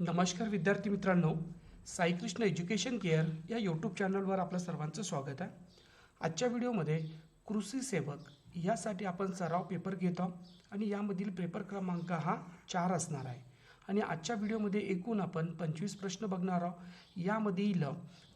नमस्कार विद्यार्थी मित्रांनो साईकृष्ण एज्युकेशन केअर या यूट्यूब चॅनलवर आपलं सर्वांचं स्वागत आहे. आजच्या व्हिडिओमध्ये कृषी सेवक यासाठी आपण सराव पेपर घेत आहोत आणि यामधील पेपर क्रमांक हा चार असणार आहे. आणि आजच्या व्हिडिओमध्ये एकूण आपण पंचवीस प्रश्न बघणार आहोत. यामधील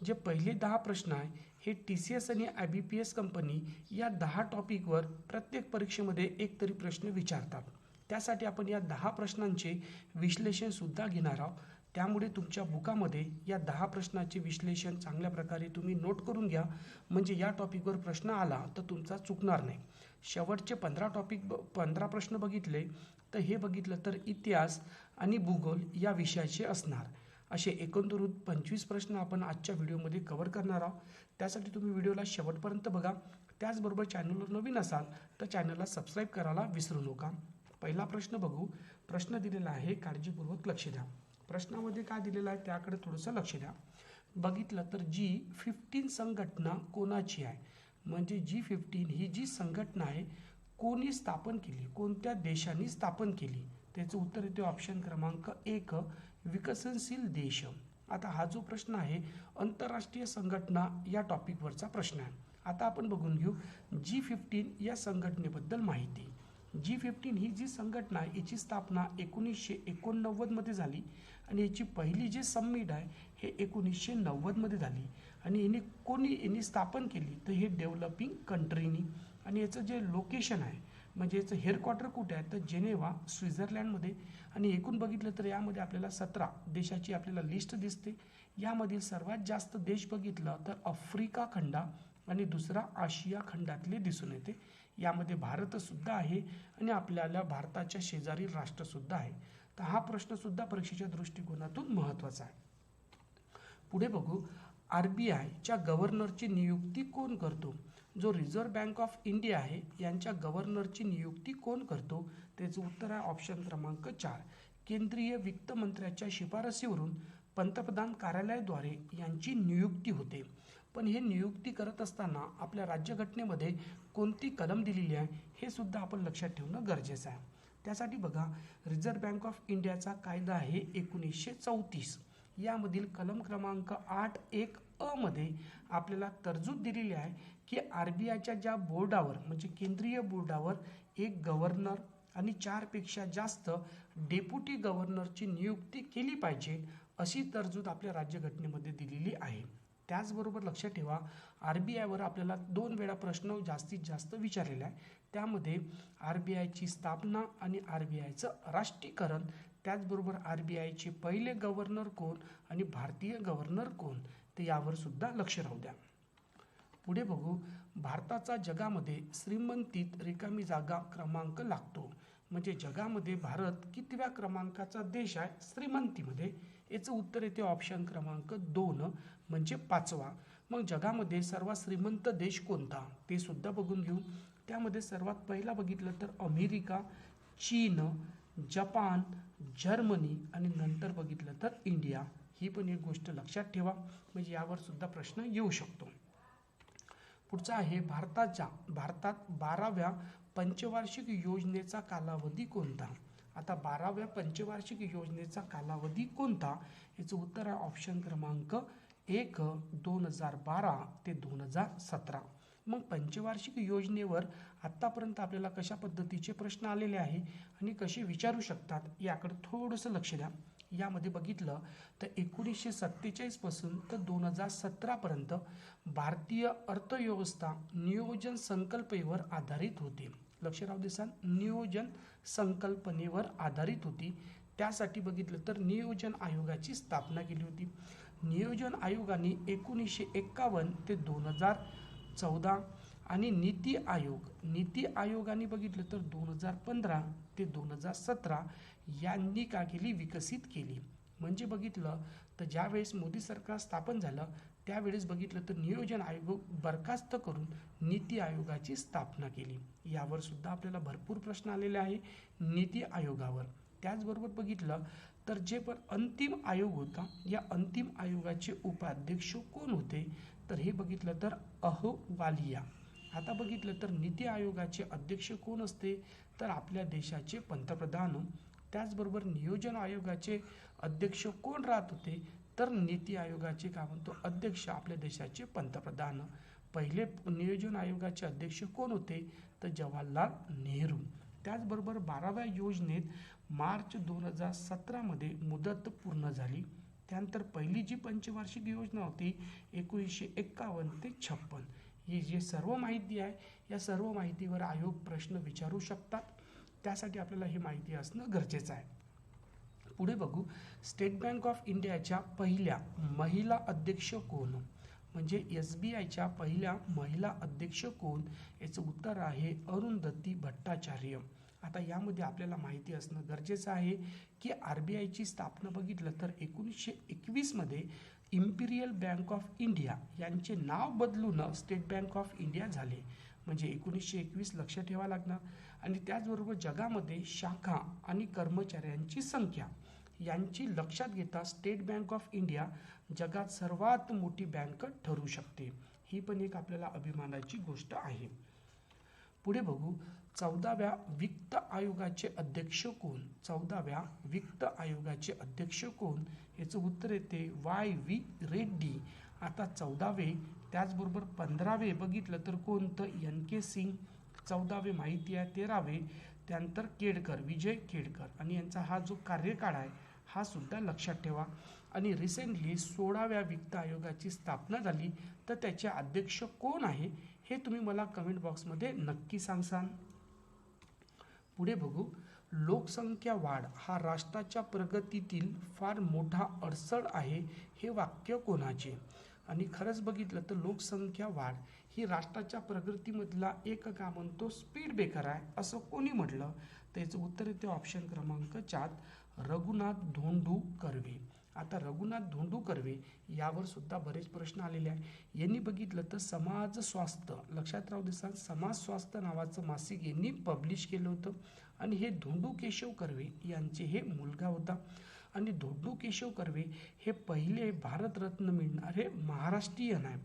जे पहिले दहा प्रश्न आहे हे टी सी एस आणि I B P S company या दहा टॉपिकवर प्रत्येक परीक्षेमध्ये एक तरी प्रश्न विचारतात. त्यासाठी आपण या दहा प्रश्नांचे विश्लेषणसुद्धा घेणार आहोत. त्यामुळे तुमच्या बुकामध्ये या दहा प्रश्नाचे विश्लेषण चांगल्या प्रकारे तुम्ही नोट करून घ्या. म्हणजे या टॉपिकवर प्रश्न आला तर तुमचा चुकणार नाही. शेवटचे पंधरा टॉपिक ब पंधरा प्रश्न बघितले तर हे बघितलं तर इतिहास आणि भूगोल या विषयाचे असणार. असे एकंदरीत पंचवीस प्रश्न आपण आजच्या व्हिडिओमध्ये कव्हर करणार आहोत. त्यासाठी तुम्ही व्हिडिओला शेवटपर्यंत बघा. त्याचबरोबर चॅनलवर नवीन असाल तर चॅनलला सबस्क्राईब करायला विसरू नका. पहिला प्रश्न बघू. प्रश्न दिलेला आहे काळजीपूर्वक लक्ष द्या. प्रश्नामध्ये काय दिलेलं आहे त्याकडे थोडंसं लक्ष द्या. बघितलं तर जी फिफ्टीन संघटना कोणाची आहे? म्हणजे जी फिफ्टीन ही जी संघटना आहे कोणी स्थापन केली? कोणत्या देशांनी स्थापन केली? त्याचं उत्तर येते ऑप्शन क्रमांक एक विकसनशील देश. आता हा जो प्रश्न आहे आंतरराष्ट्रीय संघटना या टॉपिकवरचा प्रश्न आहे. आता आपण बघून घेऊ जी फिफ्टीन या संघटनेबद्दल माहिती. जी फिफ्टीन ही जी संघटना आहे याची स्थापना एकोणीसशे एकोणनव्वदमध्ये झाली आणि याची पहिली जी समिट आहे हे एकोणीसशे नव्वदमध्ये झाली. आणि याने कोणी यांनी स्थापन केली तर हे डेव्हलपिंग कंट्रीनी. आणि याचं जे लोकेशन आहे म्हणजे याचं हेडक्वार्टर कुठे आहे तर जेनेवा स्वित्झर्लंडमध्ये. आणि एकूण बघितलं तर यामध्ये आपल्याला सतरा देशाची आपल्याला लिस्ट दिसते. यामधील सर्वात जास्त देश बघितलं तर आफ्रिका खंडा आणि दुसरा आशिया खंडातले दिसून येते. यामध्ये भारतसुद्धा आहे आणि आपल्याला भारताच्या शेजारी राष्ट्रसुद्धा आहे. तर हा प्रश्नसुद्धा परीक्षेच्या दृष्टिकोनातून महत्त्वाचा आहे. पुढे बघू आर बी आयच्या गव्हर्नरची नियुक्ती कोण करतो? जो रिझर्व्ह बँक ऑफ इंडिया आहे यांच्या गव्हर्नरची नियुक्ती कोण करतो? त्याचं उत्तर आहे ऑप्शन क्रमांक चार. केंद्रीय वित्त मंत्र्याच्या शिफारसीवरून पंतप्रधान कार्यालयाद्वारे यांची नियुक्ती होते. पण हे नियुक्ती करत असताना आपल्या राज्यघटनेमध्ये कोणती कलम दिलेली आहे हे सुद्धा आपण लक्षात ठेवणं गरजेचं आहे. त्यासाठी बघा रिझर्व्ह बँक ऑफ इंडियाचा कायदा आहे एकोणीसशे चौतीस. यामधील कलम क्रमांक आठ एक अमध्ये आपल्याला तरजूद दिलेली आहे की आर बी आयच्या ज्या बोर्डावर म्हणजे केंद्रीय बोर्डावर एक गव्हर्नर आणि चारपेक्षा जास्त डेप्युटी गव्हर्नरची नियुक्ती केली पाहिजे अशी तरजूद आपल्या राज्यघटनेमध्ये दिलेली आहे. त्याचबरोबर लक्षात ठेवा आर बी आयवर आपल्याला दोन वेळा प्रश्न जास्तीत जास्त विचारलेला आहे त्यामध्ये आर बी आयची स्थापना आणि आर बी आयचं राष्ट्रीयकरण. त्याचबरोबर आर बी आयचे पहिले गव्हर्नर कोण आणि भारतीय गव्हर्नर कोण? ते यावर सुद्धा लक्ष राहू द्या. पुढे बघू भारताचा जगामध्ये श्रीमंतीत रिकामी जागा क्रमांक लागतो. म्हणजे जगामध्ये भारत कितव्या क्रमांकाचा देश आहे? श्रीमंतीमध्ये. याचं उत्तर येते ऑप्शन क्रमांक दोन म्हणजे पाचवा. मग जगामध्ये सर्वात श्रीमंत देश कोणता? ते सुद्धा बघून घेऊ. त्यामध्ये सर्वात पहिला बघितलं तर अमेरिका चीन जपान जर्मनी आणि नंतर बघितलं तर इंडिया. ही पण एक गोष्ट लक्षात ठेवा. म्हणजे यावर सुद्धा प्रश्न येऊ शकतो. पुढचा आहे भारताच्या भारतात बाराव्या पंचवार्षिक योजनेचा कालावधी कोणता? आता बाराव्या पंचवार्षिक योजनेचा कालावधी कोणता? याचं उत्तर आहे ऑप्शन क्रमांक एक दोन हजार बारा ते दोन हजार सतरा. मग पंचवार्षिक योजनेवर आत्तापर्यंत आपल्याला कशा पद्धतीचे प्रश्न आलेले आहे आणि कसे विचारू शकतात याकडे थोडंसं लक्ष द्या. यामध्ये बघितलं तर एकोणीसशे सत्तेचाळीसपासून तर दोन हजार सतरापर्यंत भारतीय अर्थव्यवस्था नियोजन संकल्पेवर आधारित होती. लक्ष राहू देसान नियोजन संकल्पनेवर आधारित होती. त्यासाठी बघितलं तर नियोजन आयोगाची स्थापना केली होती. नियोजन आयोगाने एकोणीसशे एक्कावन्न ते दोन हजार चौदा आणि नीती आयोग नीती आयोगाने बघितलं तर दोन हजार पंधरा ते दोन हजार सतरा यांनी का केली? विकसित केली. म्हणजे बघितलं तर ज्यावेळेस मोदी सरकार स्थापन झालं त्यावेळेस बघितलं तर नियोजन आयोग बरखास्त करून नीती आयोगाची स्थापना केली. यावर सुद्धा आपल्याला भरपूर प्रश्न आलेले आहे नीती आयोगावर. त्याचबरोबर बघितलं तर जे पण अंतिम आयोग होता या अंतिम आयोगाचे उपाध्यक्ष कोण होते? तर हे बघितलं तर अहवालिया. आता बघितलं तर नीती आयोगाचे अध्यक्ष कोण असते? तर आपल्या देशाचे पंतप्रधान. त्याचबरोबर नियोजन आयोगाचे अध्यक्ष कोण राहत होते? तर नीती आयोगाचे काय म्हणतो अध्यक्ष आपल्या देशाचे पंतप्रधान. पहिले नियोजन आयोगाचे अध्यक्ष कोण होते? तर जवाहरलाल नेहरू. त्याचबरोबर बाराव्या योजनेत मार्च दोन हजार सतरामध्ये मुदत पूर्ण झाली. त्यानंतर पहिली जी पंचवार्षिक योजना होती एकोणीसशे एक्कावन्न ते छप्पन. ही जी सर्व माहिती आहे या सर्व माहितीवर आयोग प्रश्न विचारू शकतात. त्यासाठी आपल्याला ही माहिती असणं गरजेचं आहे. पुढे बघू. स्टेट बँक ऑफ इंडियाच्या पहिल्या महिला अध्यक्ष कोण? म्हणजे एस बी आयच्या पहिल्या महिला अध्यक्ष कोण? याचं उत्तर आहे अरुंधती भट्टाचार्य. आता यामध्ये आपल्याला माहिती असणं गरजेचं आहे की आर बी आयची स्थापना बघितलं तर एकोणीसशे एकवीसमध्ये इम्पिरियल बँक ऑफ इंडिया यांचे नाव बदलून स्टेट बँक ऑफ इंडिया झाले. म्हणजे एकोणीसशे एकवीस लक्ष ठेवा लागणार. आणि त्याचबरोबर जगामध्ये शाखा आणि कर्मचाऱ्यांची संख्या. यांची लक्षात घेता स्टेट बँक ऑफ इंडिया जगात सर्वात मोठी बँक ठरू शकते. ही पण एक आपल्याला अभिमानाची गोष्ट आहे. पुढे बघू चौदाव्या वित्त आयोगाचे अध्यक्ष कोण? चौदाव्या वित्त आयोगाचे अध्यक्ष कोण? याचं उत्तर येते वाय व्ही रेड्डी. आता चौदावे त्याचबरोबर पंधरावे बघितलं तर कोणतं? एन के सिंग. चौदावे माहिती आहे तेरावे त्यानंतर केडकर विजय केडकर. आणि यांचा हा जो कार्यकाळ आहे हा सुद्धा लक्षात ठेवा. आणि रिसेंटली सोळाव्या वित्त आयोगाची स्थापना झाली तर त्याचे अध्यक्ष कोण आहे हे तुम्ही मला कमेंट बॉक्समध्ये नक्की सांगसान. पुढे बघू. लोकसंख्या वाढ हा राष्ट्राच्या प्रगतीतील फार मोठा अडचण आहे हे वाक्य कोणाचे? आणि खरंच बघितलं तर लोकसंख्या वाढ ही राष्ट्राच्या प्रगतीमधला एक का म्हणतो स्पीड ब्रेकर आहे असं कोणी म्हटलं? त्याचं उत्तर येते ऑप्शन क्रमांक चार. रघुनाथ धोंडू कर्वे आता रघुनाथ धोंडू कर्वे यावर सुद्धा बरेच प्रश्न आलेले आहे यांनी बघितलं तर समाज स्वास्थ्य लक्षात राहू दिसा समाज स्वास्थ्य नावाचं मासिक यांनी पब्लिश केलं होतं. आणि हे धोंडू केशव कर्वे यांचे हे मुलगा होता. आणि धोंडू केशव कर्वे हे पहिले भारतरत्न मिळणारे महाराष्ट्रीयन आहे.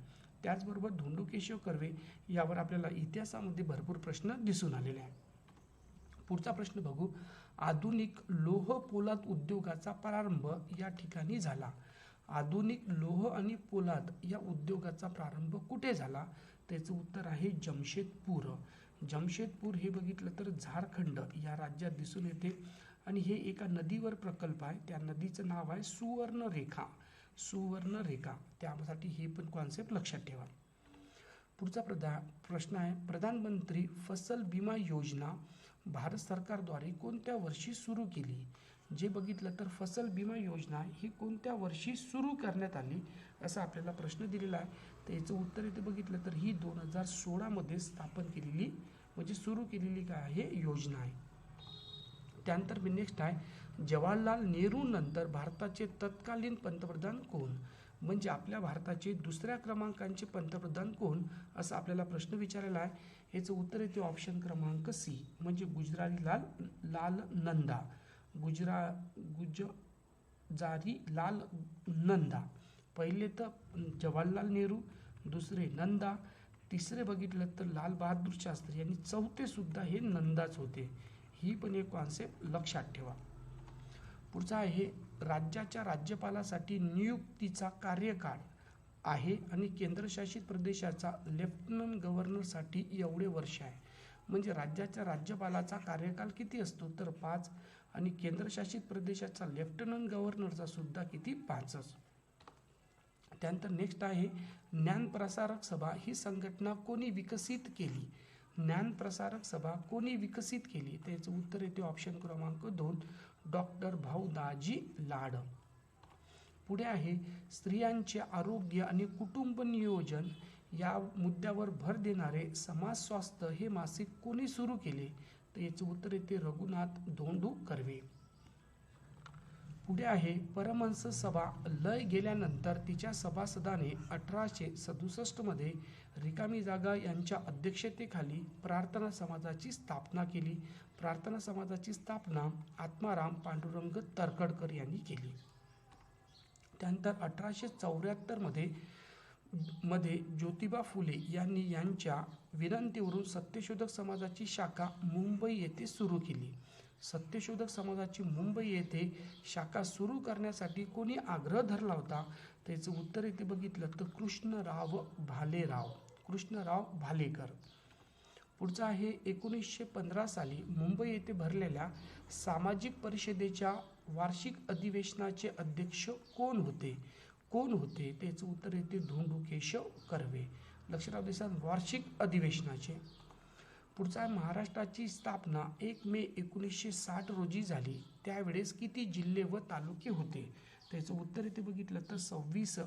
त्याचबरोबर धोंडू केशव कर्वे यावर आपल्याला इतिहासामध्ये भरपूर प्रश्न दिसून आलेले आहे पुढचा प्रश्न बघू. आधुनिक लोह पोलाद उद्योगाचा प्रारंभ या ठिकाणी झाला. आधुनिक लोह आणि पोलाद या उद्योगाचा प्रारंभ कुठे झाला? त्याचं उत्तर आहे जमशेदपूर. जमशेदपूर हे बघितलं तर झारखंड या राज्यात दिसून येते. आणि हे एका नदीवर प्रकल्प आहे. त्या नदीचं नाव आहे सुवर्णरेखा. सुवर्णरेखा. त्यासाठी हे पण कॉन्सेप्ट लक्षात ठेवा. पुढचा प्रधा प्रश्न आहे प्रधानमंत्री फसल विमा योजना भारत सरकारद्वारे कोणत्या वर्षी सुरू केली? जे बघितलं तर फसल बिमा योजना ही कोणत्या वर्षी सुरू करण्यात आली? असा आपल्याला प्रश्न दिलेला आहे. तर याचं उत्तर इथे बघितलं तर ही दोन हजार सोळामध्ये स्थापन केलेली म्हणजे सुरू केलेली काय आहे? योजना आहे. त्यानंतर मी नेक्स्ट आहे. जवाहरलाल नेहरू नंतर भारताचे तत्कालीन पंतप्रधान कोण? म्हणजे आपल्या भारताचे दुसऱ्या क्रमांकांचे पंतप्रधान कोण? असा आपल्याला प्रश्न विचारलेला आहे. याचं उत्तर येते ऑप्शन क्रमांक सी म्हणजे गुजरारी लाल लाल नंदा. गुजरा गुजजारी लाल नंदा. पहिले तर जवाहरलाल नेहरू दुसरे नंदा तिसरे बघितलं तर लाल बहादूर शास्त्री आणि चौथे सुद्धा हे नंदाच होते. ही पण एक कॉन्सेप्ट लक्षात ठेवा. पुढचा आहे. राज्याच्या राज्यपालासाठी नियुक्तीचा कार्यकाळ आहे आणि केंद्रशासित प्रदेशाचा लेफ्टनंट गव्हर्नरसाठी एवढे वर्ष आहे. म्हणजे राज्याच्या राज्यपालाचा कार्यकाल किती असतो? तर पाच. आणि केंद्रशासित प्रदेशाचा लेफ्टनंट गव्हर्नरचा सुद्धा किती? पाचच त्यानंतर नेक्स्ट आहे ज्ञानप्रसारक सभा. ही संघटना कोणी विकसित केली? ज्ञानप्रसारक सभा कोणी विकसित केली? त्याचं उत्तर येते ऑप्शन क्रमांक दोन. डॉक्टर भाऊ दाजी लाड. पुढे आहे स्त्रियांचे आरोग्य आणि कुटुंब नियोजन. या मुद्द्यावर भर देणारे समाज स्वास्थ्य हे मासिक कोणी सुरू केले? तर याचं उत्तर येते रघुनाथ धोंडू कर्वे. पुढे आहे परमहंस सभा. लय गेल्यानंतर तिच्या सभासदाने अठराशे सदुसष्टमध्ये रिकामी जागा यांच्या अध्यक्षतेखाली प्रार्थना समाजाची स्थापना केली. प्रार्थना समाजाची स्थापना आत्माराम पांडुरंग तरखडकर यांनी केली. त्यानंतर अठराशे चौऱ्याहत्तरमध्ये मध्ये ज्योतिबा फुले यांनी यांच्या विनंतीवरून सत्यशोधक समाजाची शाखा मुंबई येथे सुरू केली. सत्यशोधक समाजाची मुंबई येथे शाखा सुरू करण्यासाठी कोणी आग्रह धरला होता? त्याचं उत्तर येथे बघितलं तर कृष्णराव भालेराव कृष्णराव भालेकर. पुढचा आहे एकोणीसशे पंधरा साली मुंबई येथे भरलेल्या सामाजिक परिषदेच्या वार्षिक अधिवेशनाचे अध्यक्ष कोण होते? कोण होते? त्याचं उत्तर येते धोंडू केशव कर्वे. लक्षात राहू वार्षिक अधिवेशनाचे. पुढचा आहे महाराष्ट्राची स्थापना. एक मे एकोणीसशे साठ रोजी झाली. त्यावेळेस किती जिल्हे व तालुके होते? त्याचं उत्तर येथे बघितलं तर सव्वीस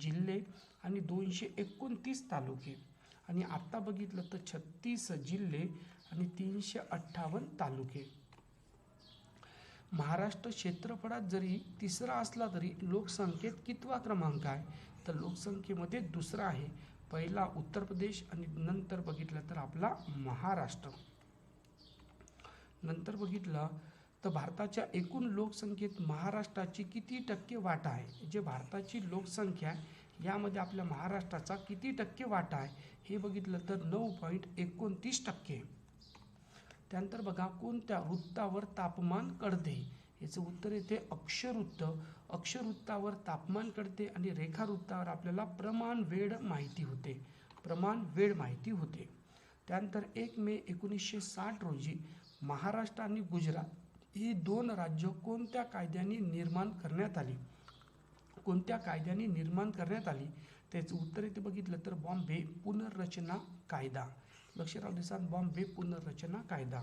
जिल्हे आणि दोनशे एकोणतीस तालुके. आणि आत्ता बघितलं तर छत्तीस जिल्हे आणि तीनशे अठ्ठावन्न तालुके. महाराष्ट्र क्षेत्रफळात जरी तिसरा असला तरी लोकसंख्येत कितवा क्रमांक आहे? तर लोकसंख्येमध्ये दुसरा आहे. पहिला उत्तर प्रदेश आणि नंतर बघितलं तर आपला महाराष्ट्र. नंतर बघितलं तर भारताच्या एकूण लोकसंख्येत महाराष्ट्राची किती टक्के वाटा आहे? जे भारताची लोकसंख्या आहे यामध्ये आपल्या महाराष्ट्राचा किती टक्के वाटा आहे हे बघितलं तर नऊ पॉईंट एकोणतीस टक्के. त्यानंतर बघा कोणत्या वृत्तावर तापमान कळते? याचं उत्तर येते अक्षरवृत्त. अक्षरवृत्तावर तापमान कळते आणि रेखावृत्तावर आपल्याला प्रमाण वेळ माहिती होते. प्रमाण वेळ माहिती होते. त्यानंतर एक मे एकोणीसशे साठ रोजी महाराष्ट्र आणि गुजरात ही दोन राज्य कोणत्या कायद्याने निर्माण करण्यात आली? कोणत्या कायद्याने निर्माण करण्यात आली? त्याचं उत्तर इथे बघितलं तर बॉम्बे पुनर्रचना कायदा. लक्ष राहू दिसा बॉम्बे पुनर्रचना कायदा.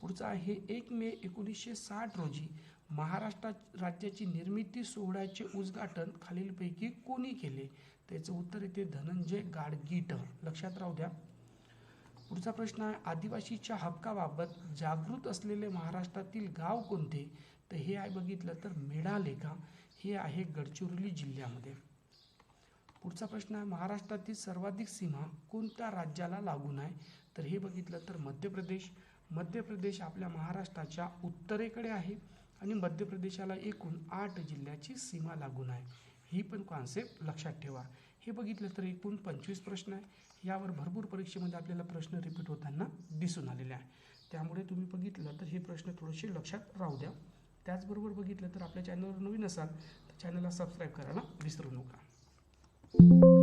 पुढचा आहे एक मे एकोणीसशे साठ रोजी महाराष्ट्र राज्याची निर्मिती सोहळ्याचे उद्घाटन खालीलपैकी कोणी केले? त्याचं उत्तर येते धनंजय गाडगीट. लक्षात राहू द्या. पुढचा प्रश्न आहे आदिवासीच्या हक्काबाबत जागृत असलेले महाराष्ट्रातील गाव कोणते? तर हे आहे बघितलं तर मेढालेखा. हे आहे गडचिरोली जिल्ह्यामध्ये. पुढचा प्रश्न आहे महाराष्ट्रातील सर्वाधिक सीमा कोणत्या राज्याला लागून आहे? तर हे बघितलं तर मध्य प्रदेश. मध्य प्रदेश आपल्या महाराष्ट्राच्या उत्तरेकडे आहे आणि मध्य प्रदेशाला एकूण आठ जिल्ह्याची सीमा लागून आहे. ही पण कॉन्सेप्ट लक्षात ठेवा. हे बघितलं तर एकूण पंचवीस प्रश्न आहे. यावर भरपूर परीक्षेमध्ये आपल्याला प्रश्न रिपीट होताना दिसून आलेले आहे. त्यामुळे तुम्ही बघितलं तर हे प्रश्न थोडेसे लक्षात राहू द्या. त्याचबरोबर बघितलं तर आपल्या चॅनलवर नवीन असाल तर चॅनलला सबस्क्राईब करायला विसरू नका.